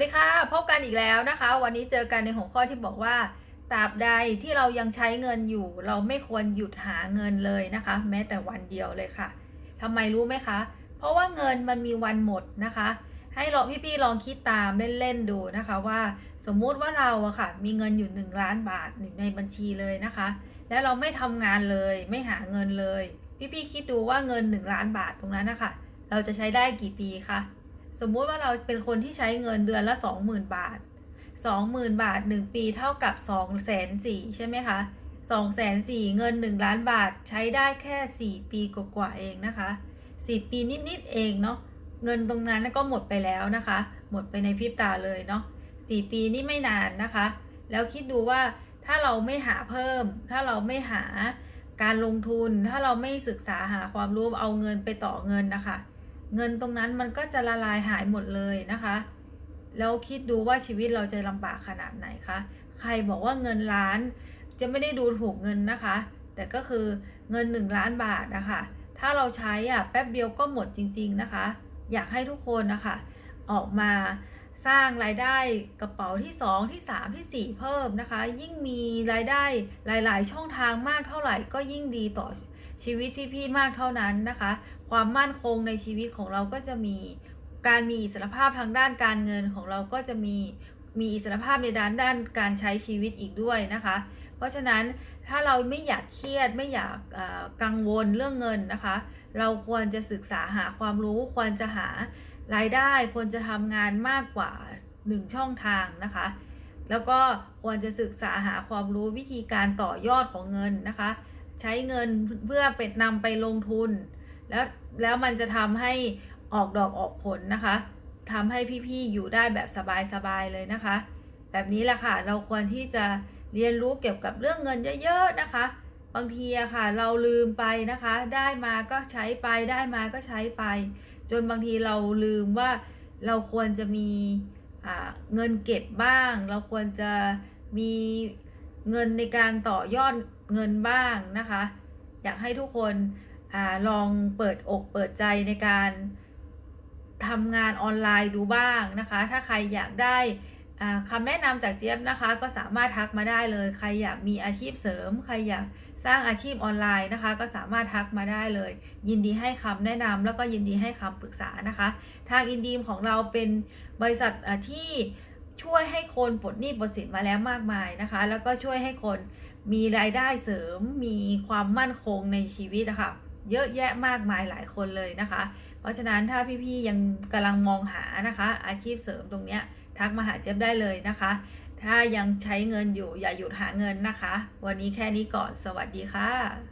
สวัสดีค่ะพบกันอีกแล้วนะคะ วันนี้เจอกันในหัวข้อที่บอกว่าตราบใดที่เรายังใช้เงินอยู่ เราไม่ควรหยุดหาเงินเลยนะคะ แม้แต่วันเดียวเลยค่ะทำไมรู้ไหมคะ เพราะว่าเงินมันมีวันหมดนะคะ ให้ลองพี่ๆลองคิดตามเล่นๆดูนะคะว่า สมมุติว่าเราอะค่ะ มีเงินอยู่ 1 ล้านบาทอยู่ในบัญชีเลยนะคะ แล้วเราไม่ทำงานเลยไม่หาเงินเลย พี่ๆคิดดูว่าเงิน 1 ล้านบาทตรงนั้นนะคะเราจะใช้ได้กี่ปีคะ สมมุติว่าเราเป็นคนที่ใช้เงินเดือนละ 20,000 บาท 20,000 บาท 1 ปีเท่ากับ2 4 0 0 0ใช่ไหมคะ2 4 0 0 0เงิน 1 ล้านบาทใช้ได้แค่ 4 ปีกว่าๆเองนะคะ 4 ปีนิดๆเองเนาะเงินตรงนั้นก็หมดไปแล้วนะคะ หมดไปในพริบตาเลยเนาะ4ปีนี่ไม่นานนะคะ แล้วคิดดูว่าถ้าเราไม่หาเพิ่ม ถ้าเราไม่หาการลงทุน ถ้าเราไม่ศึกษาหาความรู้เอาเงินไปต่อเงินนะคะ เงินตรงนั้นมันก็จะละลายหายหมดเลยนะคะ แล้วคิดดูว่าชีวิตเราจะลำบากขนาดไหนคะ ใครบอกว่าเงินล้านจะไม่ได้ดูถูกเงินนะคะ แต่ก็คือเงิน 1 ล้านบาทนะคะ ถ้าเราใช้อะแป๊บเดียวก็หมดจริง ๆนะคะ อยากให้ทุกคนนะคะออกมาสร้างรายได้กระเป๋าที่ 2 ที่ 3 ที่ 4 เพิ่มนะคะ ยิ่งมีรายได้หลาย ๆ ช่องทางมากเท่าไหร่ก็ยิ่งดีต่อ ชีวิตพี่ๆมากเท่านั้นนะคะ ความมั่นคงในชีวิตของเราก็จะมีการมีอิสรภาพทางด้านการเงินของเราก็จะมีมีอิสรภาพในด้านด้านการใช้ชีวิตอีกด้วยนะคะ เพราะฉะนั้นถ้าเราไม่อยากเครียดไม่อยากกังวลเรื่องเงินนะคะ เราควรจะศึกษาหาความรู้ควรจะหารายได้ควรจะทำงานมากกว่า 1 ช่องทางนะคะ แล้วก็ควรจะศึกษาหาความรู้วิธีการต่อยอดของเงินนะคะ ใช้เงินเพื่อเป็นนำไปลงทุน แล้วแล้วมันจะทำให้ออกดอกออกผลนะคะทำให้พี่ๆอยู่ได้แบบสบายๆเลยนะคะ แบบนี้แหละค่ะเราควรที่จะเรียนรู้เกี่ยวกับเรื่องเงินเยอะๆนะคะ บางทีอะค่ะ เราลืมไปนะคะ ได้มาก็ใช้ไปได้มาก็ใช้ไป จนบางทีเราลืมว่าเราควรจะมีเงินเก็บบ้าง เราควรจะมีเงินในการต่อยอด เงินบ้างนะคะ อยากให้ทุกคนอลองเปิดอกเปิดใจในการทำงานออนไลน์ดูบ้างนะคะ ถ้าใครอยากได้คำแนะนำจากเจี๊ยบนะคะ ก็สามารถทักมาได้เลย ใครอยากมีอาชีพเสริม ใครอยากสร้างอาชีพออนไลน์นะคะ ก็สามารถทักมาได้เลย ยินดีให้คำแนะนำแล้วก็ยินดีให้คำปรึกษานะคะ ทางอินดีมของเราเป็นบริษัทที่ช่วยให้คนปลดหนี้ปลดสินมาแล้วมากมายนะคะ แล้วก็ช่วยให้คน มีรายได้เสริมมีความมั่นคงในชีวิตนะคะเยอะแยะมากมายหลายคนเลยนะคะ เพราะฉะนั้นถ้าพี่ๆยังกำลังมองหานะคะ อาชีพเสริมตรงเนี้ยทักมาหาเจ๊บได้เลยนะคะ ถ้ายังใช้เงินอยู่อย่าหยุดหาเงินนะคะ วันนี้แค่นี้ก่อนสวัสดีค่ะ